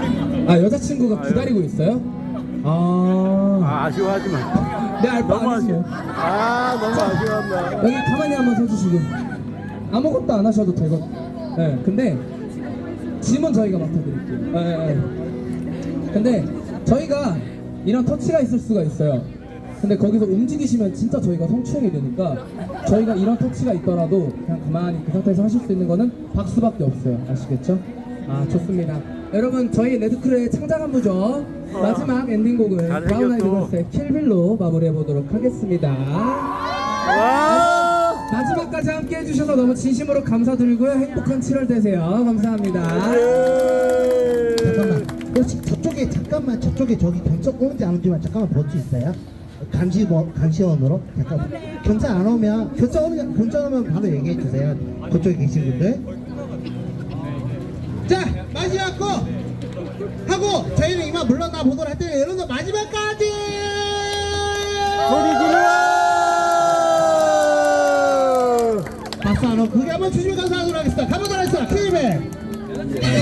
기다립니다. 아 여자친구가 기다리고 있어요? 아, 아, 아쉬워하지 마. 내 알바 너무 아쉬워. 아니시네요. 아, 너무 아쉬워한다. 여기 가만히 한번 서주시고 아무것도 안 하셔도 되거든. 네, 근데 짐은 저희가 맡아드릴게요. 네, 네. 근데 저희가 이런 터치가 있을 수가 있어요. 근데 거기서 움직이시면 진짜 저희가 성추행이 되니까 저희가 이런 터치가 있더라도 그냥 가만히 그 상태에서 하실 수 있는 거는 박수밖에 없어요. 아시겠죠? 아 좋습니다. 여러분 저희 레드크루의 창작 안무죠. 마지막 엔딩곡을 잘생겼어. 브라운 아이드 걸스의 킬빌로 마무리해 보도록 하겠습니다. 와! 마지막까지 함께 해주셔서 너무 진심으로 감사드리고요. 행복한 7월 되세요. 감사합니다. 예. 잠깐만. 혹시 저쪽에 잠깐만 저쪽에 저기 경찰 오는지 안 오는지만 잠깐만 볼 수 있어요? 감시 뭐 감시원으로 잠깐 경찰 안 오면 경찰 오면 경찰 오면 바로 얘기해 주세요. 그쪽에 계신 분들. 자 마지막 거 하고 저희는 이만 물러나 보도록 할 테니 여러분들 마지막까지 소리 질러! 박수 한번 크게 한번 주시면 감사하도록 하겠습니다. 가보도록 하겠습니다. 킬백.